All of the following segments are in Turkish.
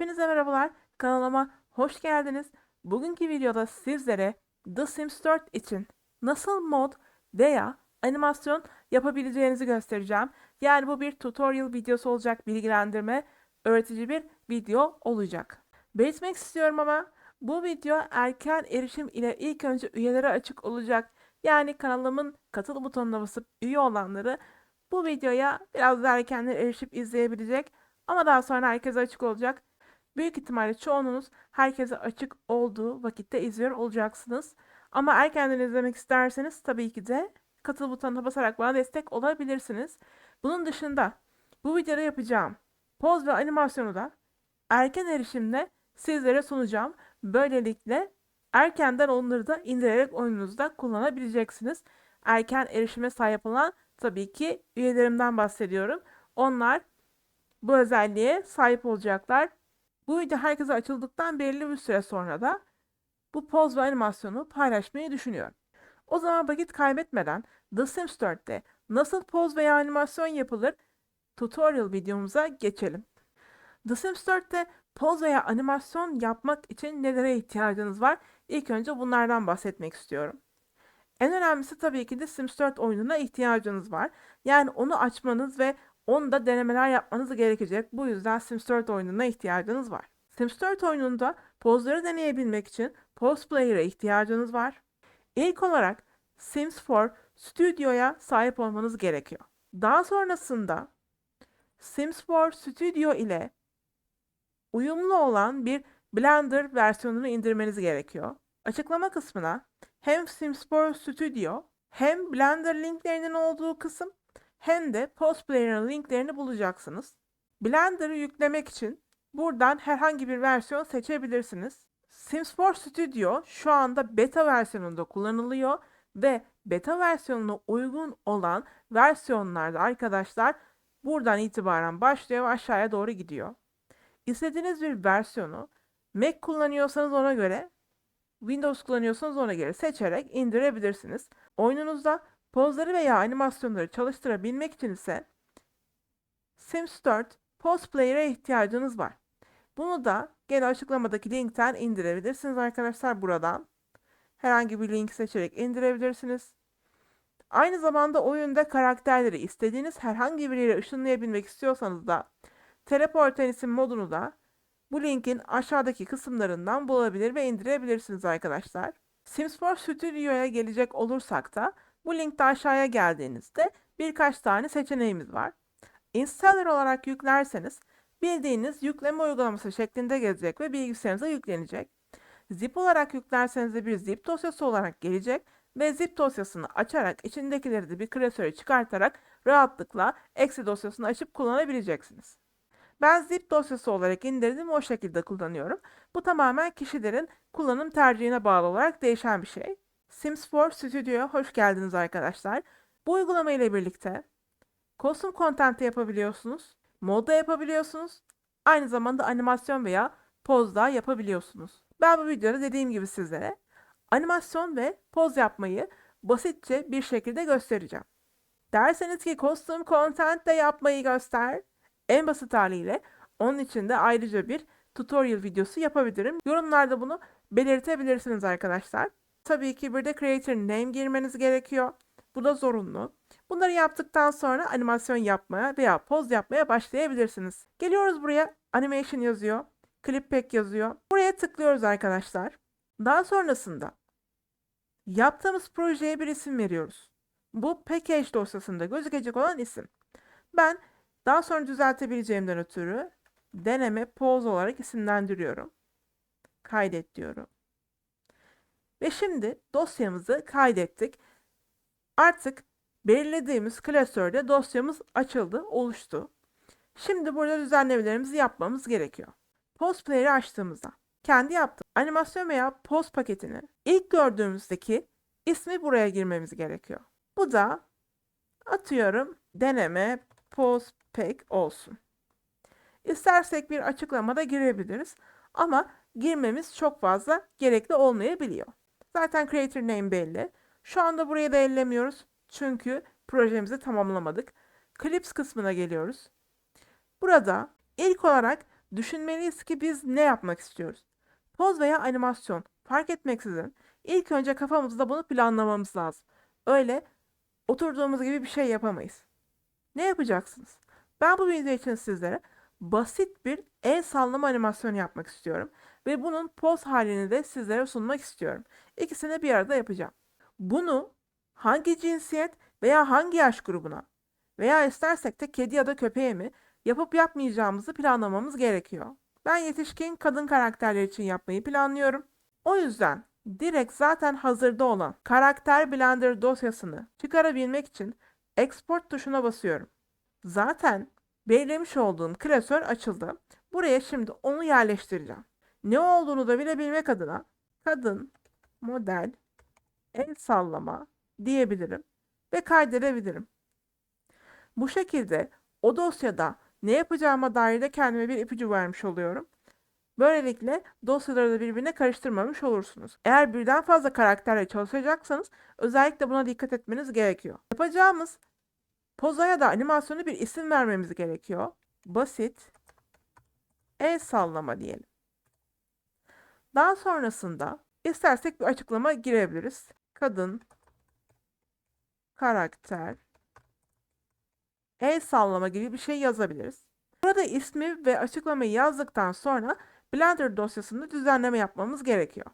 Hepinize merhabalar. Kanalıma hoş geldiniz. Bugünkü videoda sizlere The Sims 4 için nasıl mod veya animasyon yapabileceğinizi göstereceğim. Yani bu bir tutorial videosu olacak, bilgilendirme, öğretici bir video olacak. Belirtmek istiyorum ama bu video erken erişim ile ilk önce üyelere açık olacak. Yani kanalımın katıl butonuna basıp üye olanları bu videoya biraz daha erkenden erişip izleyebilecek. Ama daha sonra herkese açık olacak. Büyük ihtimalle çoğunuz herkese açık olduğu vakitte izliyor olacaksınız. Ama erkenden izlemek isterseniz tabii ki de katıl butonuna basarak bana destek olabilirsiniz. Bunun dışında bu videoda yapacağım poz ve animasyonu da erken erişimde sizlere sunacağım. Böylelikle erkenden onları da indirerek oyununuzda kullanabileceksiniz. Erken erişime sahip olan tabii ki üyelerimden bahsediyorum. Onlar bu özelliğe sahip olacaklar. Bu video herkese açıldıktan belirli bir süre sonra da bu poz ve animasyonu paylaşmayı düşünüyorum. O zaman vakit kaybetmeden The Sims 4'te nasıl poz veya animasyon yapılır tutorial videomuza geçelim. The Sims 4'te poz veya animasyon yapmak için nelere ihtiyacınız var? İlk önce bunlardan bahsetmek istiyorum. En önemlisi tabii ki de Sims 4 oyununa ihtiyacınız var. Yani onu açmanız ve onda denemeler yapmanız gerekecek. Bu yüzden Sims 4 oyununa ihtiyacınız var. Sims 4 oyununda pozları deneyebilmek için Pose Player'a ihtiyacınız var. İlk olarak Sims 4 Studio'ya sahip olmanız gerekiyor. Daha sonrasında Sims 4 Studio ile uyumlu olan bir Blender versiyonunu indirmeniz gerekiyor. Açıklama kısmına hem Sims 4 Studio hem Blender linklerinin olduğu kısım hem de Post Player'ın linklerini bulacaksınız. Blender'ı yüklemek için buradan herhangi bir versiyon seçebilirsiniz. Sims 4 Studio şu anda beta versiyonunda kullanılıyor ve beta versiyonuna uygun olan versiyonlarda arkadaşlar buradan itibaren başlıyor ve aşağıya doğru gidiyor. İstediğiniz bir versiyonu Mac kullanıyorsanız ona göre, Windows kullanıyorsanız ona göre seçerek indirebilirsiniz. Oyununuzda pozları veya animasyonları çalıştırabilmek için ise Sims 4 Post Player'a ihtiyacınız var. Bunu da gene açıklamadaki linkten indirebilirsiniz arkadaşlar buradan. Herhangi bir link seçerek indirebilirsiniz. Aynı zamanda oyunda karakterleri istediğiniz herhangi bir yere ışınlayabilmek istiyorsanız da Teleport isim modunu da bu linkin aşağıdaki kısımlarından bulabilir ve indirebilirsiniz arkadaşlar. Sims 4 Studio'ya gelecek olursak da bu linkte aşağıya geldiğinizde birkaç tane seçeneğimiz var. Installer olarak yüklerseniz bildiğiniz yükleme uygulaması şeklinde gelecek ve bilgisayarınıza yüklenecek. Zip olarak yüklerseniz de bir zip dosyası olarak gelecek ve zip dosyasını açarak içindekileri de bir klasöre çıkartarak rahatlıkla eksi dosyasını açıp kullanabileceksiniz. Ben zip dosyası olarak indirdim o şekilde kullanıyorum. Bu tamamen kişilerin kullanım tercihine bağlı olarak değişen bir şey. Sims 4 Studio'ya hoş geldiniz arkadaşlar. Bu uygulama ile birlikte custom content yapabiliyorsunuz, modda yapabiliyorsunuz, aynı zamanda animasyon veya poz da yapabiliyorsunuz. Ben bu videoda dediğim gibi sizlere animasyon ve poz yapmayı basitçe bir şekilde göstereceğim. Derseniz ki custom content de yapmayı göster. En basit haliyle onun için de ayrıca bir tutorial videosu yapabilirim. Yorumlarda bunu belirtebilirsiniz arkadaşlar. Tabii ki bir de creator name girmeniz gerekiyor. Bu da zorunlu. Bunları yaptıktan sonra animasyon yapmaya veya poz yapmaya başlayabilirsiniz. Geliyoruz buraya animation yazıyor. Clip pack yazıyor. Buraya tıklıyoruz arkadaşlar. Daha sonrasında yaptığımız projeye bir isim veriyoruz. Bu package dosyasında gözükecek olan isim. Ben daha sonra düzeltebileceğimden ötürü deneme pause olarak isimlendiriyorum. Kaydet diyorum. Ve şimdi dosyamızı kaydettik. Artık belirlediğimiz klasörde dosyamız açıldı, oluştu. Şimdi burada düzenlemelerimizi yapmamız gerekiyor. Post Player'ı açtığımızda kendi yaptığım animasyon veya post paketini ilk gördüğümüzdeki ismi buraya girmemiz gerekiyor. Bu da atıyorum deneme post pack olsun. İstersek bir açıklamada girebiliriz ama girmemiz çok fazla gerekli olmayabiliyor. Zaten creator name belli. Şu anda buraya da ellemiyoruz. Çünkü projemizi tamamlamadık. Clips kısmına geliyoruz. Burada ilk olarak düşünmeliyiz ki biz ne yapmak istiyoruz? Poz veya animasyon fark etmeksizin ilk önce kafamızda bunu planlamamız lazım. Öyle oturduğumuz gibi bir şey yapamayız. Ne yapacaksınız? Ben bu video için sizlere basit bir el sallama animasyonu yapmak istiyorum. Ve bunun poz halini de sizlere sunmak istiyorum. İkisini bir arada yapacağım. Bunu hangi cinsiyet veya hangi yaş grubuna veya istersek de kedi ya da köpeğe mi yapıp yapmayacağımızı planlamamız gerekiyor. Ben yetişkin kadın karakterler için yapmayı planlıyorum. O yüzden direkt zaten hazırda olan karakter blender dosyasını çıkarabilmek için export tuşuna basıyorum. Zaten belirlemiş olduğum klasör açıldı. Buraya şimdi onu yerleştireceğim. Ne olduğunu da bilebilmek adına kadın model el sallama diyebilirim ve kaydedebilirim. Bu şekilde o dosyada ne yapacağıma dair de kendime bir ipucu vermiş oluyorum. Böylelikle dosyaları da birbirine karıştırmamış olursunuz. Eğer birden fazla karakterle çalışacaksanız özellikle buna dikkat etmeniz gerekiyor. Yapacağımız poza ya da animasyonu bir isim vermemiz gerekiyor. Basit el sallama diyelim. Daha sonrasında istersek bir açıklama girebiliriz. Kadın karakter el sallama gibi bir şey yazabiliriz. Burada ismi ve açıklamayı yazdıktan sonra Blender dosyasında düzenleme yapmamız gerekiyor.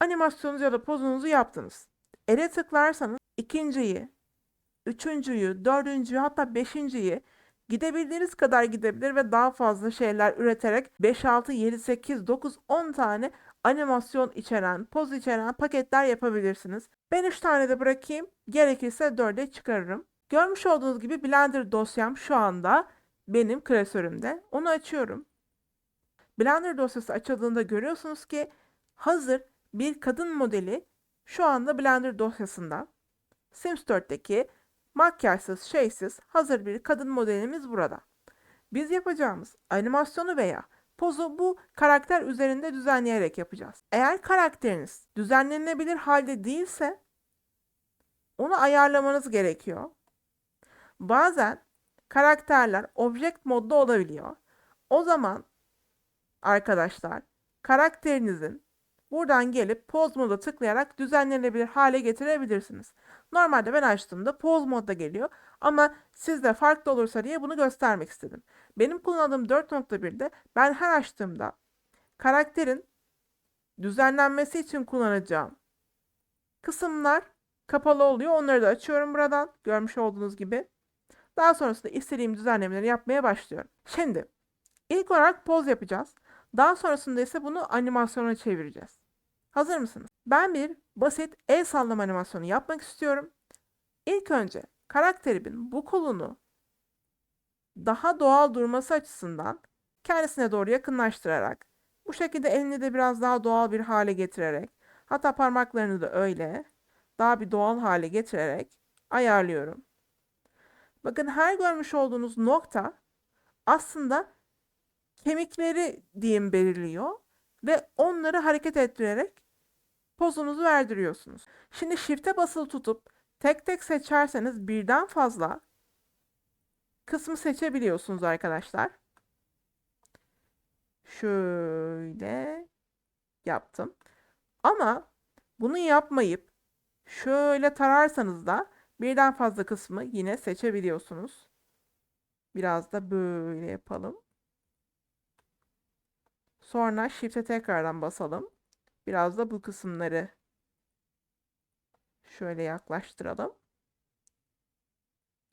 Animasyonunuzu ya da pozunuzu yaptınız. Ele tıklarsanız ikinciyi, üçüncüyü, dördüncüyü hatta beşinciyi gidebildiğiniz kadar gidebilir ve daha fazla şeyler üreterek 5, 6, 7, 8, 9, 10 tane animasyon içeren, poz içeren paketler yapabilirsiniz. Ben 3 tane de bırakayım. Gerekirse 4'e çıkarırım. Görmüş olduğunuz gibi Blender dosyam şu anda benim klasörümde. Onu açıyorum. Blender dosyası açıldığında görüyorsunuz ki hazır bir kadın modeli şu anda Blender dosyasında. Sims 4'teki makyajsız, şeysiz hazır bir kadın modelimiz burada. Biz yapacağımız animasyonu veya pozu bu karakter üzerinde düzenleyerek yapacağız. Eğer karakteriniz düzenlenebilir halde değilse onu ayarlamanız gerekiyor. Bazen karakterler object modda olabiliyor. O zaman arkadaşlar karakterinizin buradan gelip pose moda tıklayarak düzenlenebilir hale getirebilirsiniz. Normalde ben açtığımda pose modda geliyor ama sizde farklı olursa diye bunu göstermek istedim. Benim kullandığım 4.1'de ben her açtığımda karakterin düzenlenmesi için kullanacağım kısımlar kapalı oluyor. Onları da açıyorum buradan görmüş olduğunuz gibi. Daha sonrasında istediğim düzenlemeleri yapmaya başlıyorum. Şimdi ilk olarak poz yapacağız. Daha sonrasında ise bunu animasyona çevireceğiz. Hazır mısınız? Ben bir basit el sallama animasyonu yapmak istiyorum. İlk önce karakterimin bu kolunu daha doğal durması açısından kendisine doğru yakınlaştırarak bu şekilde elini de biraz daha doğal bir hale getirerek hatta parmaklarını da öyle daha bir doğal hale getirerek ayarlıyorum. Bakın her görmüş olduğunuz nokta aslında kemikleri diyeyim belirliyor ve onları hareket ettirerek pozunuzu verdiriyorsunuz. Şimdi shift'e basılı tutup tek tek seçerseniz birden fazla kısmı seçebiliyorsunuz arkadaşlar. Şöyle yaptım. Ama bunu yapmayıp şöyle tararsanız da birden fazla kısmı yine seçebiliyorsunuz. Biraz da böyle yapalım. Sonra Shift'e tekrardan basalım. Biraz da bu kısımları şöyle yaklaştıralım.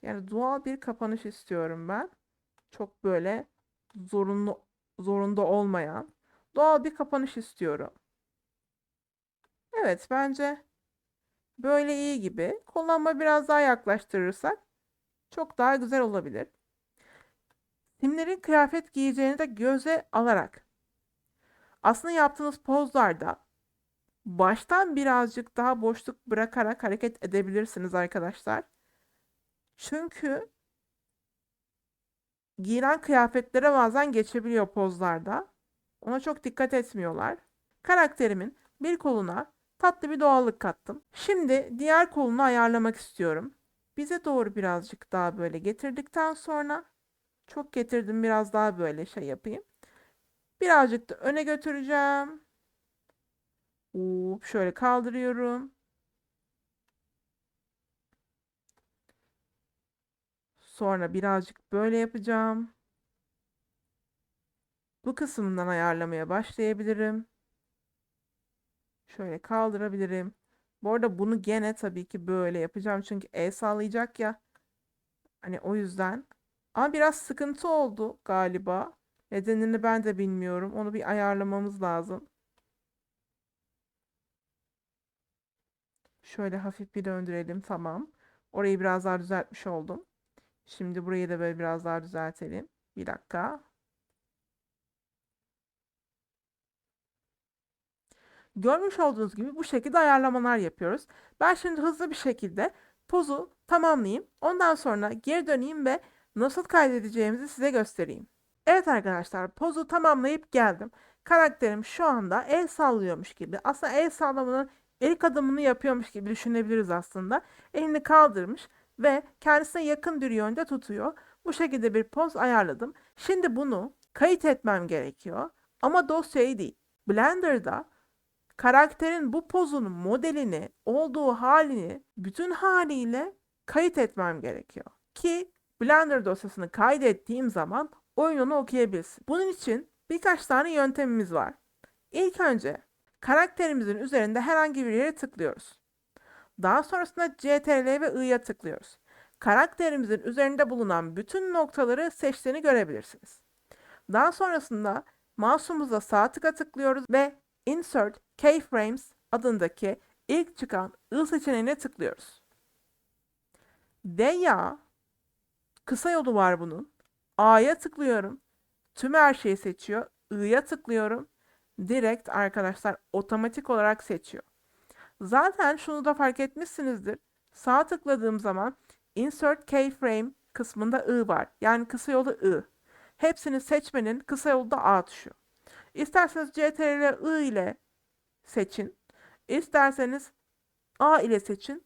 Yani doğal bir kapanış istiyorum ben. Çok böyle zorunlu zorunda olmayan doğal bir kapanış istiyorum. Evet bence böyle iyi gibi. Kullanma biraz daha yaklaştırırsak çok daha güzel olabilir. Simlerin kıyafet giyeceğini de göze alarak aslında yaptığınız pozlarda baştan birazcık daha boşluk bırakarak hareket edebilirsiniz arkadaşlar. Çünkü giyilen kıyafetlere bazen geçebiliyor pozlarda. Ona çok dikkat etmiyorlar. Karakterimin bir koluna tatlı bir doğallık kattım. Şimdi diğer kolunu ayarlamak istiyorum. Bize doğru birazcık daha böyle getirdikten sonra çok getirdim biraz daha böyle şey yapayım. Birazcık da öne götüreceğim. Hop, şöyle kaldırıyorum. Sonra birazcık böyle yapacağım. Bu kısmından ayarlamaya başlayabilirim. Şöyle kaldırabilirim. Bu arada bunu gene tabii ki böyle yapacağım. Çünkü el sallayacak ya. Hani o yüzden. Ama biraz sıkıntı oldu galiba. Nedenini ben de bilmiyorum. Onu bir ayarlamamız lazım. Şöyle hafif bir döndürelim. Tamam. Orayı biraz daha düzeltmiş oldum. Şimdi burayı da böyle biraz daha düzeltelim. Bir dakika. Görmüş olduğunuz gibi bu şekilde ayarlamalar yapıyoruz. Ben şimdi hızlı bir şekilde pozu tamamlayayım. Ondan sonra geri döneyim ve nasıl kaydedeceğimizi size göstereyim. Evet arkadaşlar pozu tamamlayıp geldim. Karakterim şu anda el sallıyormuş gibi. Aslında el sallamanın ilk adımını yapıyormuş gibi düşünebiliriz aslında. Elini kaldırmış ve kendisine yakın bir yönde tutuyor. Bu şekilde bir poz ayarladım. Şimdi bunu kayıt etmem gerekiyor. Ama dosyayı değil. Blender'da karakterin bu pozunun modelini, olduğu halini bütün haliyle kayıt etmem gerekiyor. Ki Blender dosyasını kaydettiğim zaman oyununu okuyabilsin. Bunun için birkaç tane yöntemimiz var. İlk önce karakterimizin üzerinde herhangi bir yere tıklıyoruz. Daha sonrasında CTRL ve I'ya tıklıyoruz. Karakterimizin üzerinde bulunan bütün noktaları seçtiğini görebilirsiniz. Daha sonrasında mouse'umuzla sağ tıka tıklıyoruz ve Insert Keyframes adındaki ilk çıkan I seçeneğine tıklıyoruz. Veya kısa yolu var bunun. A'ya tıklıyorum. Tüm her şeyi seçiyor. I'ya tıklıyorum. Direkt arkadaşlar otomatik olarak seçiyor. Zaten şunu da fark etmişsinizdir. Sağ tıkladığım zaman Insert Keyframe kısmında I var. Yani kısa yolu I. Hepsini seçmenin kısa yolu da A tuşu. İsterseniz CTRL I ile seçin. İsterseniz A ile seçin.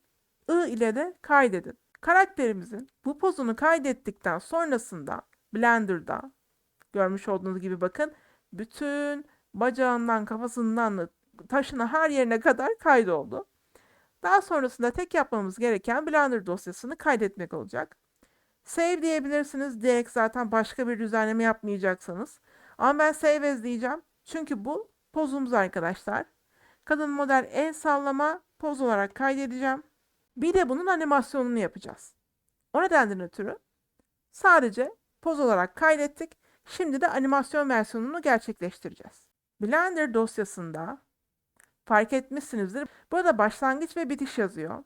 I ile de kaydedin. Karakterimizin bu pozunu kaydettikten sonrasında Blender'da görmüş olduğunuz gibi bakın bütün bacağından kafasından taşına her yerine kadar kaydoldu. Daha sonrasında tek yapmamız gereken Blender dosyasını kaydetmek olacak. Save diyebilirsiniz. Direkt zaten başka bir düzenleme yapmayacaksanız. Ama ben save as diyeceğim. Çünkü bu pozumuz arkadaşlar. Kadın model el sallama poz olarak kaydedeceğim. Bir de bunun animasyonunu yapacağız. O nedenden ötürü sadece poz olarak kaydettik. Şimdi de animasyon versiyonunu gerçekleştireceğiz. Blender dosyasında fark etmişsinizdir. Burada başlangıç ve bitiş yazıyor.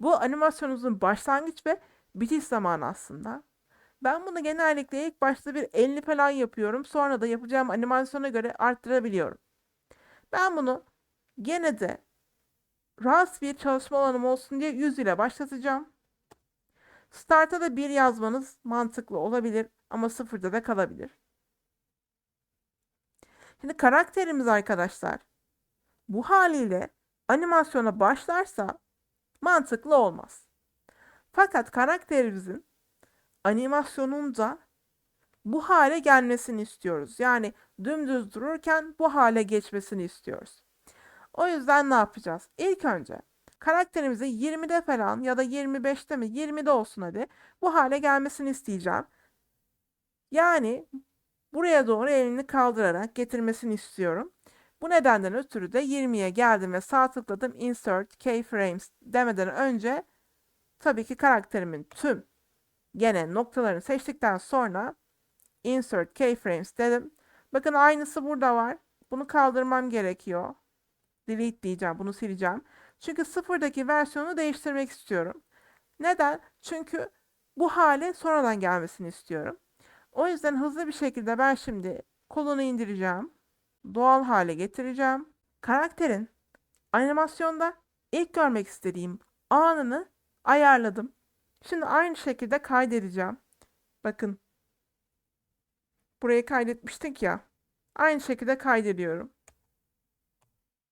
Bu animasyonunuzun başlangıç ve bitiş zamanı aslında. Ben bunu genellikle ilk başta bir 50 falan yapıyorum. Sonra da yapacağım animasyona göre arttırabiliyorum. Ben bunu gene de rahat bir çalışma alanım olsun diye 100 ile başlatacağım. Start'a da 1 yazmanız mantıklı olabilir ama sıfırda da kalabilir. Şimdi karakterimiz arkadaşlar bu haliyle animasyona başlarsa mantıklı olmaz. Fakat karakterimizin animasyonunda bu hale gelmesini istiyoruz. Yani dümdüz dururken bu hale geçmesini istiyoruz. O yüzden ne yapacağız? İlk önce karakterimizi 20'de falan ya da 25'te mi 20'de olsun hadi bu hale gelmesini isteyeceğim. Yani buraya doğru elini kaldırarak getirmesini istiyorum. Bu nedenden ötürü de 20'ye geldim ve sağ tıkladım Insert Keyframes demeden önce tabii ki karakterimin tüm gene noktalarını seçtikten sonra Insert Keyframes dedim. Bakın aynısı burada var. Bunu kaldırmam gerekiyor. Delete diyeceğim. Bunu sileceğim. Çünkü sıfırdaki versiyonu değiştirmek istiyorum. Neden? Çünkü bu hale sonradan gelmesini istiyorum. O yüzden hızlı bir şekilde ben şimdi kolunu indireceğim. Doğal hale getireceğim. Karakterin animasyonda ilk görmek istediğim anını ayarladım. Şimdi aynı şekilde kaydedeceğim. Bakın. Burayı kaydetmiştik ya. Aynı şekilde kaydediyorum.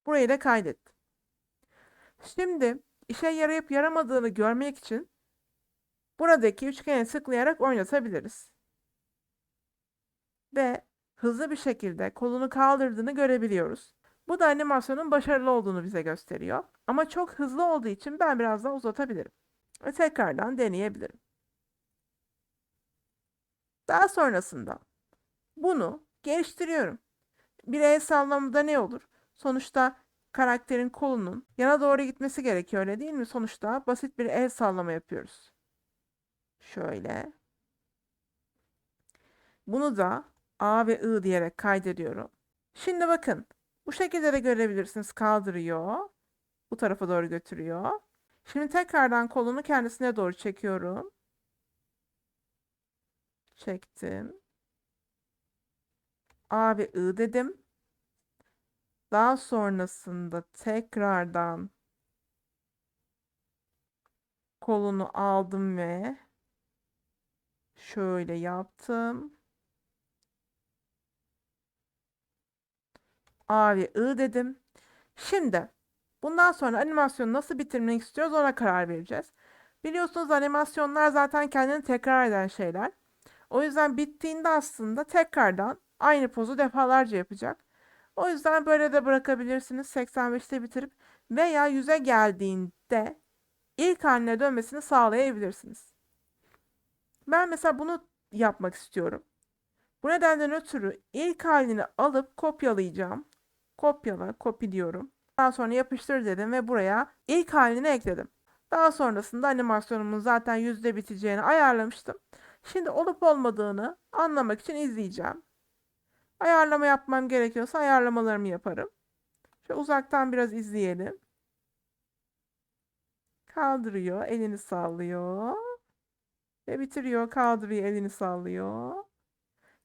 Burayı da kaydettim. Şimdi işe yarayıp yaramadığını görmek için buradaki üçgene tıklayarak oynatabiliriz. Ve hızlı bir şekilde kolunu kaldırdığını görebiliyoruz. Bu da animasyonun başarılı olduğunu bize gösteriyor. Ama çok hızlı olduğu için ben biraz daha uzatabilirim. Ve tekrardan deneyebilirim. Daha sonrasında bunu geliştiriyorum. Bir el sallamada ne olur? Sonuçta karakterin kolunun yana doğru gitmesi gerekiyor öyle değil mi? Sonuçta basit bir el sallama yapıyoruz. Şöyle. Bunu da A ve I diyerek kaydediyorum. Şimdi bakın. Bu şekilde de görebilirsiniz. Kaldırıyor. Bu tarafa doğru götürüyor. Şimdi tekrardan kolunu kendisine doğru çekiyorum. Çektim. A ve I dedim. Daha sonrasında tekrardan kolunu aldım ve şöyle yaptım. A ve I dedim. Şimdi bundan sonra animasyonu nasıl bitirmek istiyoruz ona karar vereceğiz. Biliyorsunuz animasyonlar zaten kendini tekrar eden şeyler. O yüzden bittiğinde aslında tekrardan aynı pozu defalarca yapacak. O yüzden böyle de bırakabilirsiniz 85'te bitirip veya 100'e geldiğinde ilk haline dönmesini sağlayabilirsiniz. Ben mesela bunu yapmak istiyorum. Bu nedenden ötürü ilk halini alıp kopyalayacağım. Kopyala, copy diyorum. Daha sonra yapıştır dedim ve buraya ilk halini ekledim. Daha sonrasında animasyonumun zaten yüzde biteceğini ayarlamıştım. Şimdi olup olmadığını anlamak için izleyeceğim. Ayarlama yapmam gerekiyorsa ayarlamalarımı yaparım. Şöyle uzaktan biraz izleyelim. Kaldırıyor, elini sallıyor. Ve bitiriyor, kaldırıyor, elini sallıyor.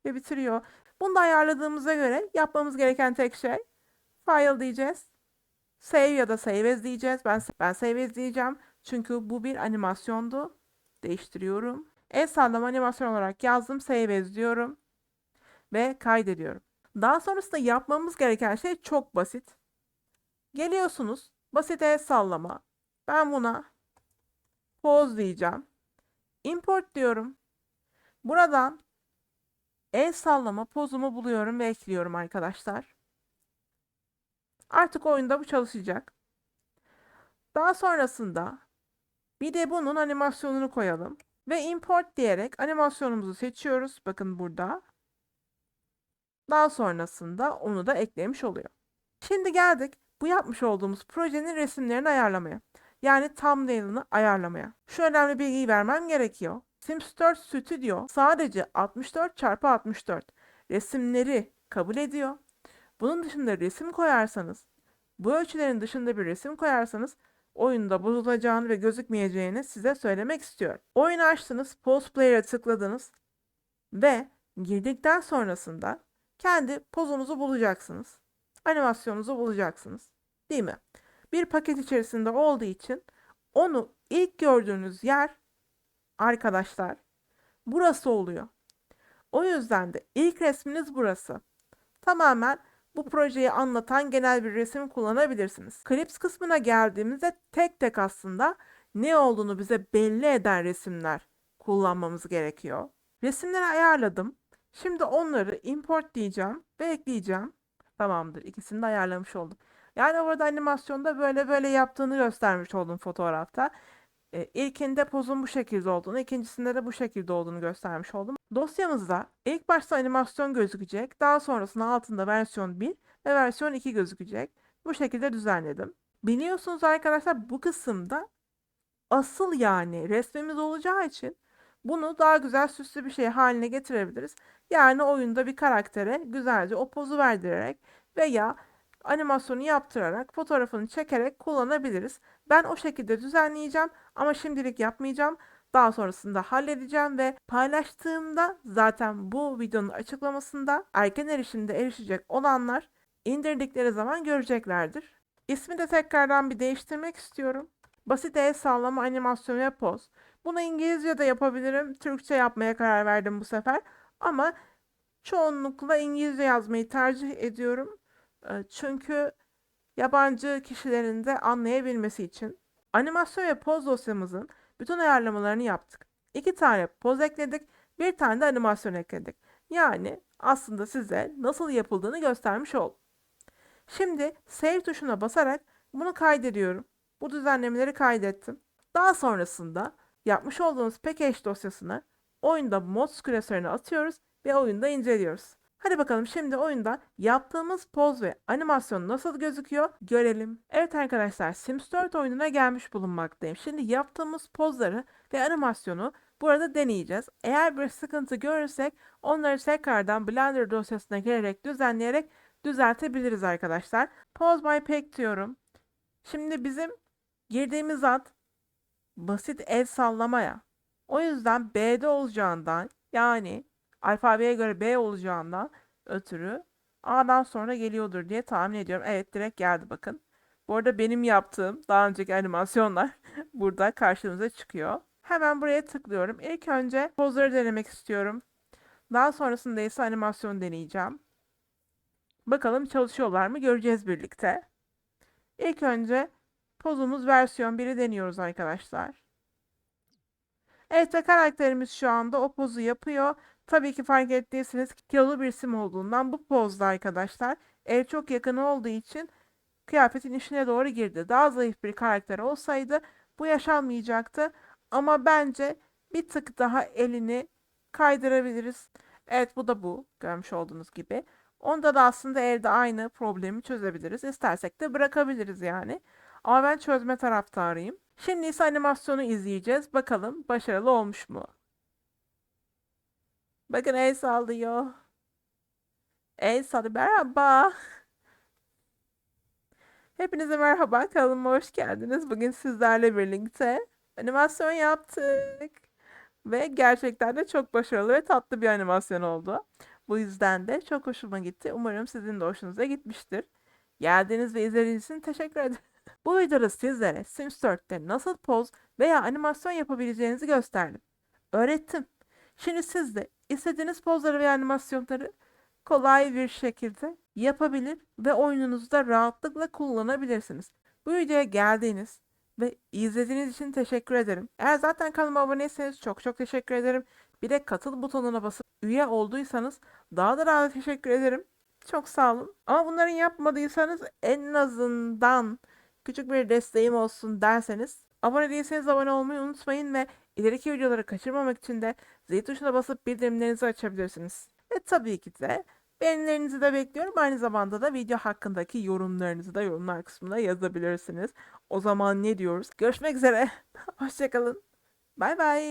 Ve bitiriyor. Bunu da ayarladığımıza göre yapmamız gereken tek şey file diyeceğiz. Save ya da save as diyeceğiz. Ben, ben save as diyeceğim. Çünkü bu bir animasyondu. Değiştiriyorum. El sallama animasyon olarak yazdım. Save as diyorum. Ve kaydediyorum. Daha sonrasında yapmamız gereken şey çok basit. Geliyorsunuz. Basit el sallama. Ben buna pause diyeceğim. Import diyorum. Buradan el sallama pozumu buluyorum ve ekliyorum arkadaşlar. Artık oyunda bu çalışacak. Daha sonrasında bir de bunun animasyonunu koyalım. Ve import diyerek animasyonumuzu seçiyoruz. Bakın burada. Daha sonrasında onu da eklemiş oluyor. Şimdi geldik bu yapmış olduğumuz projenin resimlerini ayarlamaya. Yani thumbnail'ını ayarlamaya. Şu önemli bilgiyi vermem gerekiyor. Sims 4 Studio sadece 64 x 64 resimleri kabul ediyor. Bunun dışında resim koyarsanız, bu ölçülerin dışında bir resim koyarsanız oyunda bozulacağını ve gözükmeyeceğini size söylemek istiyorum. Oyunu açtınız, Pause Player'a tıkladınız ve girdikten sonrasında kendi pozunuzu bulacaksınız. Animasyonunuzu bulacaksınız. Değil mi? Bir paket içerisinde olduğu için onu ilk gördüğünüz yer arkadaşlar burası oluyor. O yüzden de ilk resminiz burası. Tamamen bu projeyi anlatan genel bir resim kullanabilirsiniz. Clips kısmına geldiğimizde tek tek aslında ne olduğunu bize belli eden resimler kullanmamız gerekiyor. Resimleri ayarladım. Şimdi onları import diyeceğim ve ekleyeceğim. Tamamdır. İkisini de ayarlamış oldum. Yani orada animasyonda böyle böyle yaptığını göstermiş oldum fotoğrafta. E, ilkinde pozun bu şekilde olduğunu, ikincisinde de bu şekilde olduğunu göstermiş oldum. Dosyamızda ilk başta animasyon gözükecek. Daha sonrasında altında versiyon 1 ve versiyon 2 gözükecek. Bu şekilde düzenledim. Biliyorsunuz arkadaşlar bu kısımda asıl yani resmimiz olacağı için bunu daha güzel süslü bir şey haline getirebiliriz. Yani oyunda bir karaktere güzelce o pozu verdirerek veya animasyonu yaptırarak fotoğrafını çekerek kullanabiliriz. Ben o şekilde düzenleyeceğim ama şimdilik yapmayacağım. Daha sonrasında halledeceğim ve paylaştığımda zaten bu videonun açıklamasında erken erişimde erişecek olanlar indirdikleri zaman göreceklerdir. İsmi de tekrardan bir değiştirmek istiyorum. Basit el sallama animasyon ve poz. Bunu İngilizce de yapabilirim. Türkçe yapmaya karar verdim bu sefer. Ama çoğunlukla İngilizce yazmayı tercih ediyorum. Çünkü yabancı kişilerin de anlayabilmesi için. Animasyon ve poz dosyamızın bütün ayarlamalarını yaptık. İki tane poz ekledik, bir tane de animasyon ekledik. Yani aslında size nasıl yapıldığını göstermiş oldum. Şimdi save tuşuna basarak bunu kaydediyorum. Bu düzenlemeleri kaydettim. Daha sonrasında yapmış olduğumuz package dosyasını oyunda mods klasörüne atıyoruz ve oyunda inceliyoruz. Hadi bakalım şimdi oyunda yaptığımız poz ve animasyon nasıl gözüküyor görelim. Evet arkadaşlar Sims 4 oyununa gelmiş bulunmaktayım. Şimdi yaptığımız pozları ve animasyonu burada deneyeceğiz. Eğer bir sıkıntı görürsek onları tekrardan Blender dosyasına gelerek düzenleyerek düzeltebiliriz arkadaşlar. Pose my pack diyorum. Şimdi bizim girdiğimiz ad basit el sallamaya. O yüzden B'de olacağından yani alfabeye göre B olacağından ötürü A'dan sonra geliyordur diye tahmin ediyorum. Evet direkt geldi bakın. Bu arada benim yaptığım daha önceki animasyonlar burada karşınıza çıkıyor. Hemen buraya tıklıyorum. İlk önce pozları denemek istiyorum. Daha sonrasında ise animasyon deneyeceğim. Bakalım çalışıyorlar mı göreceğiz birlikte. İlk önce pozumuz versiyon 1'i deniyoruz arkadaşlar. Evet ve karakterimiz şu anda o pozu yapıyor. Tabii ki fark ettiyseniz kilolu bir sim olduğundan bu pozda arkadaşlar el çok yakın olduğu için kıyafetin içine doğru girdi. Daha zayıf bir karakter olsaydı bu yaşanmayacaktı. Ama bence bir tık daha elini kaydırabiliriz. Evet bu da bu görmüş olduğunuz gibi. Onda da aslında elde aynı problemi çözebiliriz. İstersek de bırakabiliriz yani. Ama ben çözme taraftarıyım. Şimdi ise animasyonu izleyeceğiz. Bakalım başarılı olmuş mu? Bakın el sallıyor. El sallıyor. Merhaba. Hepinize merhaba. Kanalıma hoş geldiniz. Bugün sizlerle birlikte animasyon yaptık. Ve gerçekten de çok başarılı ve tatlı bir animasyon oldu. Bu yüzden de çok hoşuma gitti. Umarım sizin de hoşunuza gitmiştir. Geldiğiniz ve izlediğiniz için teşekkür ederim. Bu videoda sizlere Sims 4'te nasıl poz veya animasyon yapabileceğinizi gösterdim. Öğrettim. Şimdi siz de istediğiniz pozları veya animasyonları kolay bir şekilde yapabilir ve oyununuzda rahatlıkla kullanabilirsiniz. Bu videoya geldiğiniz ve izlediğiniz için teşekkür ederim. Eğer zaten kanalıma aboneyseniz çok çok teşekkür ederim. Bir de katıl butonuna basıp üye olduysanız daha da daha teşekkür ederim. Çok sağ olun. Ama bunları yapmadıysanız en azından küçük bir desteğim olsun derseniz abone değilseniz abone olmayı unutmayın ve ileriki videoları kaçırmamak için de zil tuşuna basıp bildirimlerinizi açabilirsiniz. Ve tabii ki de beğenilerinizi de bekliyorum. Aynı zamanda da video hakkındaki yorumlarınızı da yorumlar kısmına yazabilirsiniz. O zaman ne diyoruz? Görüşmek üzere. Hoşçakalın. Bay bay.